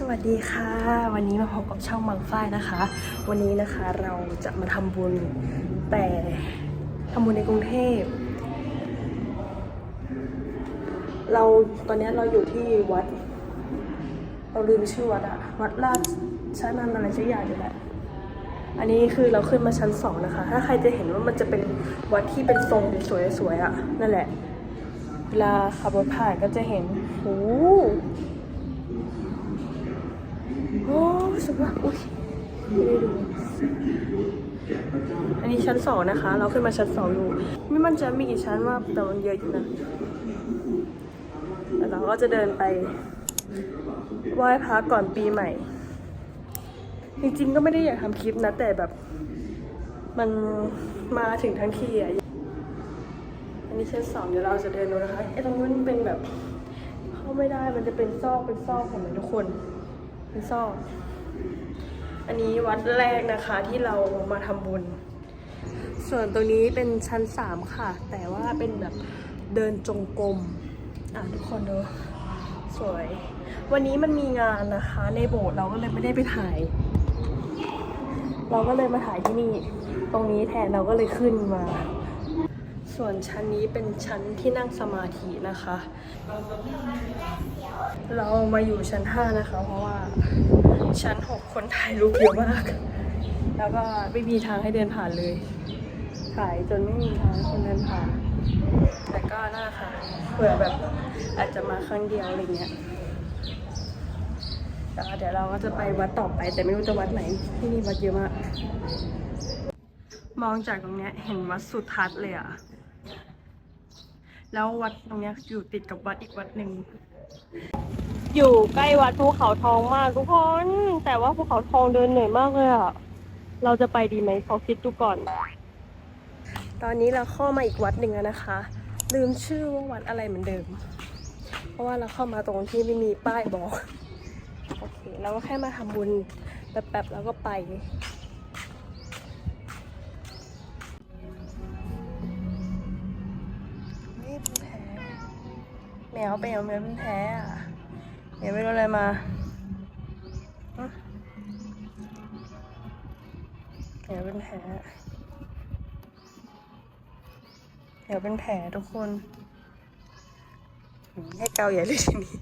สวัสดีค่ะ วันนี้มาพบกับช่องมังฝ้ายนะคะ วันนี้นะคะเราจะมาทำบุญแต่ทำบุญในกรุงเทพ เราตอนนี้เราอยู่ที่วัด เราลืมชื่อวัดอะวัดราชนันอะไรสักอย่างนี่แหละอันนี้คือเราขึ้นมาชั้นสองนะคะ ถ้าใครจะเห็นว่ามันจะเป็นวัดที่เป็นทรงสวยๆอะนั่นแหละ เวลาขับรถผ่านก็จะเห็นโอ้ โอ้สุดว่าอุ้ยไม่ได้ดูอันนี้ชั้นสองนะคะ เราขึ้นมาชั้นสองอยู่ไม่มั่นใจมีกี่ชั้นว่าแต่มันเยอะอยู่นะแล้วเราก็จะเดินไปไหว้พระก่อนปีใหม่ จริงๆก็ไม่ได้อยากทำคลิปนะ แต่แบบ มันมาถึงทั้งทีอะอันนี้ชั้นสองเดี๋ยวเราจะเดินดูนะคะไอ้ตรงนู้นมันเป็นแบบ เข้าไม่ได้มันจะเป็นซอกเป็นซอกของมันทุกคน เป็นซอกอันนี้วัดแรกนะคะที่เรามาทำบุญ ส่วนตรงนี้เป็นชั้นสามค่ะ แต่ว่าเป็นแบบเดินจงกรมอะทุกคนดูสวย วันนี้มันมีงานนะคะ ในโบสถ์เราก็เลยไม่ได้ไปถ่าย เราก็เลยมาถ่ายที่นี่ ตรงนี้แทนเราก็เลยขึ้นมา ส่วนชั้นนี้เป็นชั้นที่นั่งสมาธินะคะ เรามาอยู่ชั้น 5 นะคะ เพราะว่าชั้น 6 คนถ่ายรูปเยอะมาก แล้วก็ไม่มีทางให้เดินผ่านเลย ถ่ายจนไม่มีทางให้คนเดินผ่าน แต่ก็น่าค่ะเผื่อแบบอาจจะมาครั้งเดียวอะไรเงี้ยแต่เดี๋ยวเราก็จะไปวัดต่อไป แต่ไม่รู้จะวัดไหน ที่นี่วัดเยอะมาก มองจากตรงเนี้ยเห็นวัดสุทัศน์เลยอะแล้ววัดตรงเนี้ยอยู่ติดกับวัดอีกวัดหนึ่ง อยู่ใกล้วัดภูเขาทองมากทุกคน แต่ว่าภูเขาทองเดินเหนื่อยมากเลยอะเราจะไปดีไหมขอคิดดูก่อน ตอนนี้เราเข้ามาอีกวัดหนึ่งแล้วนะคะ ลืมชื่อว่าวัดอะไรเหมือนเดิม เพราะว่าเราเข้ามาตรงที่ไม่มีป้ายบอก โอเค เราก็แค่มาทำบุญแป๊บๆแล้วก็ไป แมวเป็นแมวเป็นแท้อะแมวไม่รู้อะไรมาแมวเป็นแผลแมวเป็นแผลทุกคนให้เกาใหญ่เลยทีนี้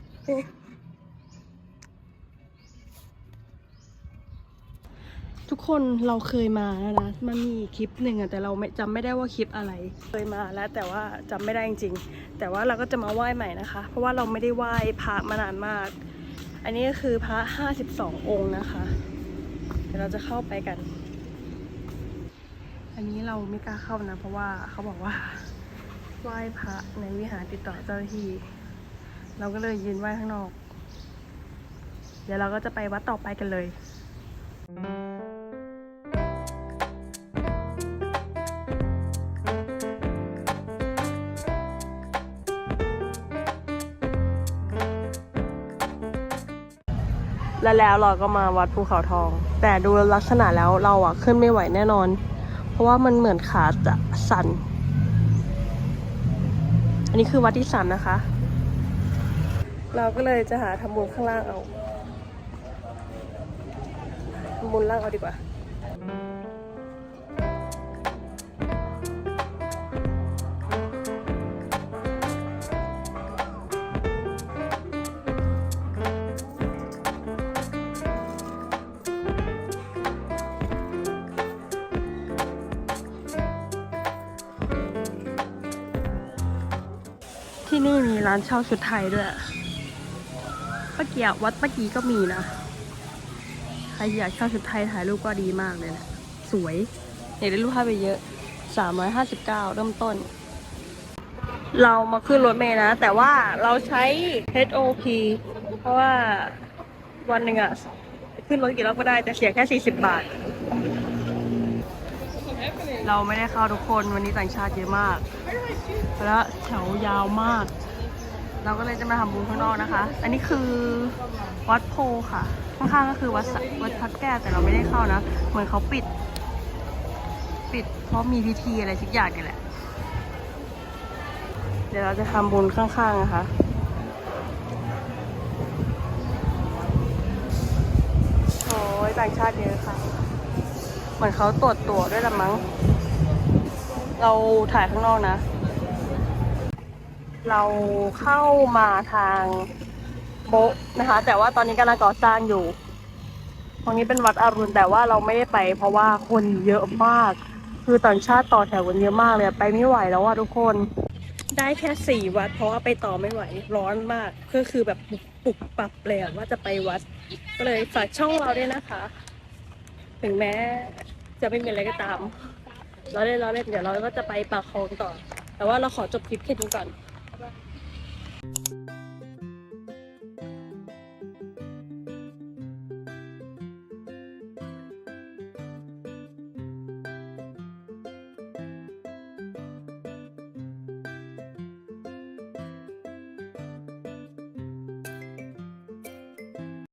คนเราเคยมาแล้วนะมันมีคลิปหนึ่งอะแต่เราไม่จำไม่ได้ว่าคลิปอะไร เคยมาแล้วแต่ว่าจำไม่ได้จริงๆ แต่ว่าเราก็จะมาไหว้ใหม่นะคะ เพราะว่าเราไม่ได้ไหว้พระมานานมาก อันนี้ก็คือพระ 52 องค์นะคะ เดี๋ยวเราจะเข้าไปกัน อันนี้เราไม่กล้าเข้านะ เพราะว่าเขาบอกว่าไหว้พระในวิหารติดต่อเจ้าหน้าที่ เราก็เลยยืนไหว้ข้างนอก เดี๋ยวเราก็จะไปวัดต่อไปกันเลย แล้วแล้วเราก็มาวัดภูเขาทอง แต่ดูลักษณะแล้วเราอะขึ้นไม่ไหวแน่นอน เพราะว่ามันเหมือนขาจะสั่น อันนี้คือวัดที่สามนะคะ เราก็เลยจะหาทำบุญข้างล่างเอาทำบุญล่างเอาดีกว่า ที่นี่มีร้านเช่าชุดไทยด้วยป้าเกียวัดป้ากีก็มีนะ ใครอยากเช่าชุดไทยถ่ายรูปก็ดีมากเลยแหละสวยอยากได้รูปภาพไปเยอะ 359 เริ่มต้น เรามาขึ้นรถเมล์นะ แต่ว่าเราใช้ HOP เพราะว่าวันหนึ่งอะขึ้นรถกี่รอบก็ได้แต่เสียแค่ 40 บาท เราไม่ได้เข้าทุกคนวันนี้ต่างชาติเยอะมาก แล้วแถวยาวมาก เราก็เลยจะมาทำบุญข้างนอกนะคะ อันนี้คือวัดโพค่ะ ข้างๆก็คือวัดสวัดพระแก้วแต่เราไม่ได้เข้านะ เหมือนเขาปิด ปิด เพราะมีพิธีอะไรสักอย่างนี่แหละ เดี๋ยวเราจะทำบุญข้างๆนะคะโอ้ยต่างชาติเยอะค่ะ เหมือนเขาตรวจตัวด้วยละมั้ง เราถ่ายข้างนอกนะ เราเข้ามาทางโบะนะคะ แต่ว่าตอนนี้กำลังก่อสร้างอยู่ ตรงนี้เป็นวัดอรุณแต่ว่าเราไม่ได้ไป เพราะว่าคนเยอะมาก คือต่างชาติต่อแถวกันเยอะมากเลยไปไม่ไหวแล้วอะทุกคน ได้แค่สี่วัด เพราะว่าไปต่อไม่ไหว ร้อนมากก็คือแบบปุบปุบปรับเลยว่าจะไปวัด ก็เลยฝากช่องเราด้วยนะคะ ถึงแม้จะไม่มีอะไรก็ตาม เราเล่นเราเล่นเดี๋ยวเราก็จะไปปากคลองต่อ แต่ว่าเราขอจบคลิปแค่นี้ก่อน